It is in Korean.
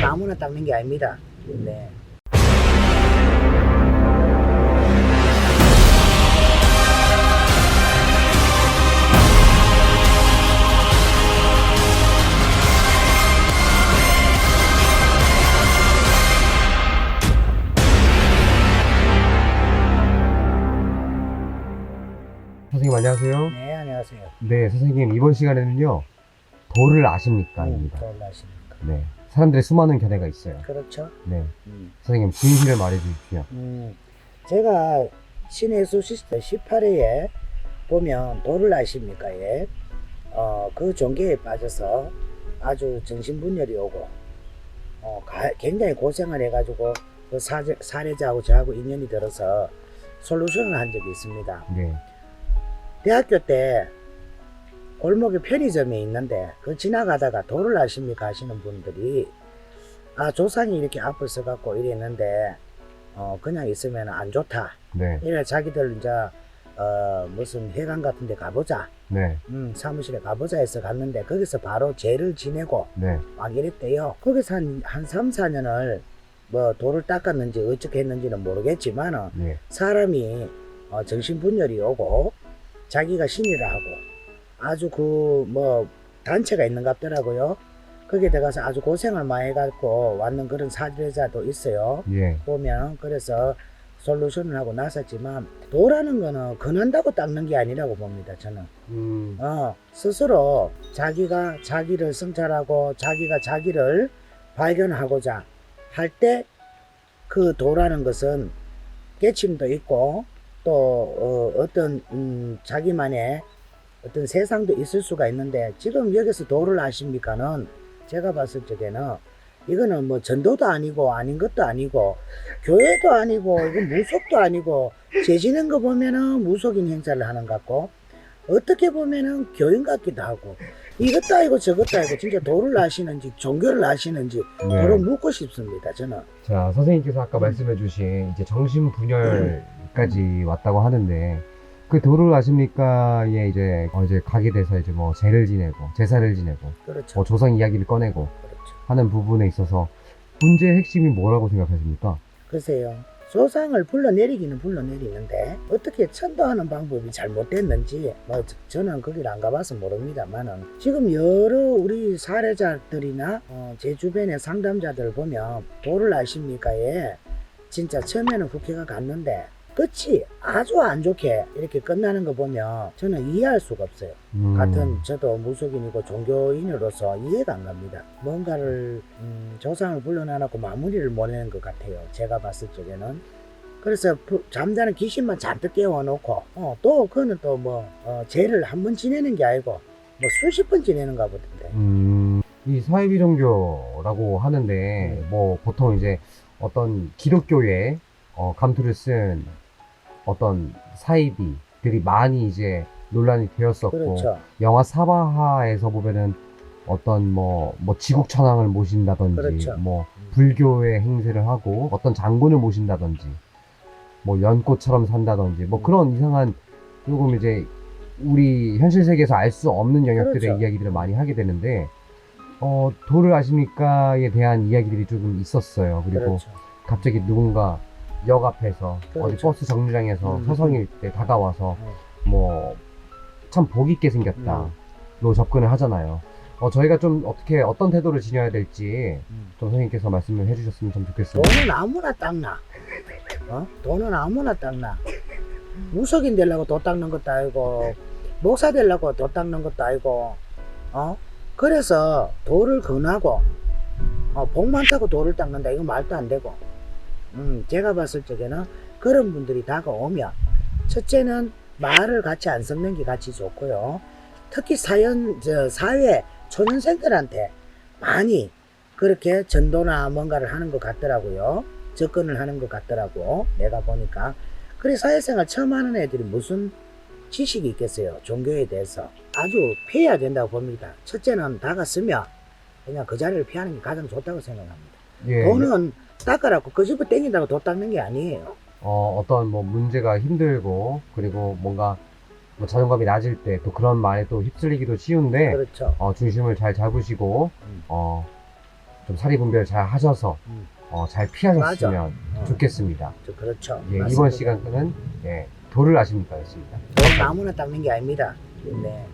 돈은 아무나 닦는 게 아닙니다. 네. 선생님 안녕하세요. 네, 안녕하세요. 네, 선생님 이번 시간에는요 돌을 아십니까? 음, 입니다. 돌아십니까? 네, 사람들의 수많은 견해가 있어요. 그렇죠. 네, 음. 선생님 진실을 말해주십시오. 음, 제가 신의 수시스터 18회에 보면 도를 아십니까? 예. 어, 그 종교에 빠져서 아주 정신분열이 오고, 어, 가- 굉장히 고생을 해가지고 그 사제, 사례자하고 저하고 인연이 들어서 솔루션을 한 적이 있습니다. 네, 대학교 때 골목에 편의점이 있는데 그 지나가다가 도를 아십니까 하시는 분들이 아 조상이 이렇게 앞을 서갖고 이랬는데 어 그냥 있으면 안 좋다. 네, 이래 자기들 이제 어 무슨 회관 같은 데 가보자. 네, 음 사무실에 가보자 해서 갔는데 거기서 바로 죄를 지내고 네, 막 이랬대요. 거기서 한, 한 3, 4년을 뭐 돌을 닦았는지 어떻게 했는지는 모르겠지만 은 네, 사람이 어, 정신분열이 오고 자기가 신이라 하고 아주 그 뭐 단체가 있는 것 같더라고요. 거기에 들어가서 아주 고생을 많이 해갖고 왔는 그런 사례자도 있어요. 예, 보면 그래서 솔루션을 하고 나섰지만 도라는 거는 근한다고 닦는 게 아니라고 봅니다. 저는 음, 어, 스스로 자기가 자기를 성찰하고 자기가 자기를 발견하고자 할 때 그 도라는 것은 깨침도 있고 또 어, 떤 음, 자기만의 어떤 세상도 있을 수가 있는데 지금 여기서 도를 아십니까는 제가 봤을 적에는 이거는 뭐 전도도 아니고 아닌 것도 아니고 교회도 아니고 이건 무속도 아니고 재지는 거 보면은 무속인 행사를 하는 것 같고 어떻게 보면은 교인 같기도 하고 이것도 아니고 저것도 아니고 진짜 도를 아시는지 종교를 아시는지 네. 묻고 싶습니다 저는 자, 선생님께서 아까 말씀해 주신 이제 정신 분열까지 왔다고 하는데 그 돌을 아십니까에 이제 어, 이제 가게 돼서 이제 뭐 제를 지내고 제사를 지내고 그렇죠. 뭐 조상 이야기를 꺼내고 그렇죠. 하는 부분에 있어서 문제의 핵심이 뭐라고 생각하십니까? 글쎄요. 조상을 불러내리기는 불러내리는데 어떻게 천도하는 방법이 잘못됐는지 뭐 저- 저는 거기를 안 가봐서 모릅니다만은 지금 여러 우리 사례자들이나 어, 제 주변의 상담자들 보면 도를 아십니까에 진짜 처음에는 국회가 갔는데 끝이 아주 안 좋게 이렇게 끝나는 거 보면 저는 이해할 수가 없어요. 음, 같은 저도 무속인이고 종교인으로서 이해가 안 갑니다. 뭔가를 음, 조상을 불러놔놓고 마무리를 못 내는 것 같아요. 제가 봤을 적에는. 그래서 부- 잠자는 귀신만 잔뜩 깨워놓고 어, 또 그거는 또뭐 죄를 한 번 지내는 게 아니고 뭐 수십 번 지내는가 보던데. 음, 이 사이비 종교라고 하는데 음. 뭐 보통 이제 어떤 기독교에 어, 감투를 쓴 어떤 사이비들이 많이 이제 논란이 되었었고 그렇죠. 영화 사바하에서 보면은 어떤 뭐, 뭐 지국천왕을 모신다든지 그렇죠. 뭐 불교의 행세를 하고 어떤 장군을 모신다든지 뭐 연꽃처럼 산다든지 뭐 음. 그런 이상한 조금 이제 우리 현실 세계에서 알 수 없는 영역들의 그렇죠. 이야기들을 많이 하게 되는데 어 도를 아십니까에 대한 이야기들이 조금 있었어요. 그리고 그렇죠. 갑자기 누군가 역 앞에서 어디 그렇죠. 버스 정류장에서 음. 서성일 때 다가와서 음. 뭐참 복 있게 생겼다로 접근을 하잖아요. 어, 저희가 좀 어떻게 어떤 태도를 지녀야 될지 음. 좀 선생님께서 말씀을 해주셨으면 좀 좋겠습니다. 돈은 아무나 닦나. 어? 돈은 아무나 닦나. 무속인 되려고 돈 닦는 것도 아니고, 목사 되려고 돈 닦는 것도 아니고, 어? 그래서 돌을 근하고, 어, 복 많다고 돌을 닦는다. 이거 말도 안 되고. 음, 제가 봤을 적에는 그런 분들이 다가오면, 첫째는 말을 같이 안 섞는 게 같이 좋고요. 특히 사연, 저, 사회, 초년생들한테 많이 그렇게 전도나 뭔가를 하는 것 같더라고요. 접근을 하는 것 같더라고. 내가 보니까. 그래 사회생활 처음 하는 애들이 무슨 지식이 있겠어요. 종교에 대해서. 아주 피해야 된다고 봅니다. 첫째는 다가서면 그냥 그 자리를 피하는 게 가장 좋다고 생각합니다. 예, 돈은 닦아라고 그 집을 땡긴다고 돈 닦는 게 아니에요. 어, 어떤 뭐 문제가 힘들고 그리고 뭔가 뭐 자존감이 낮을 때 또 그런 말에 또 휩쓸리기도 쉬운데 그렇죠. 어, 중심을 잘 잡으시고 음. 어, 좀 사리 분별 잘 하셔서 음. 어, 잘 피하셨으면 어. 좋겠습니다. 저 그렇죠. 예, 맞습니다. 이번 시간은 예, 돌을 아십니까? 였습니다. 돈 아무나 닦는 게 아닙니다. 네.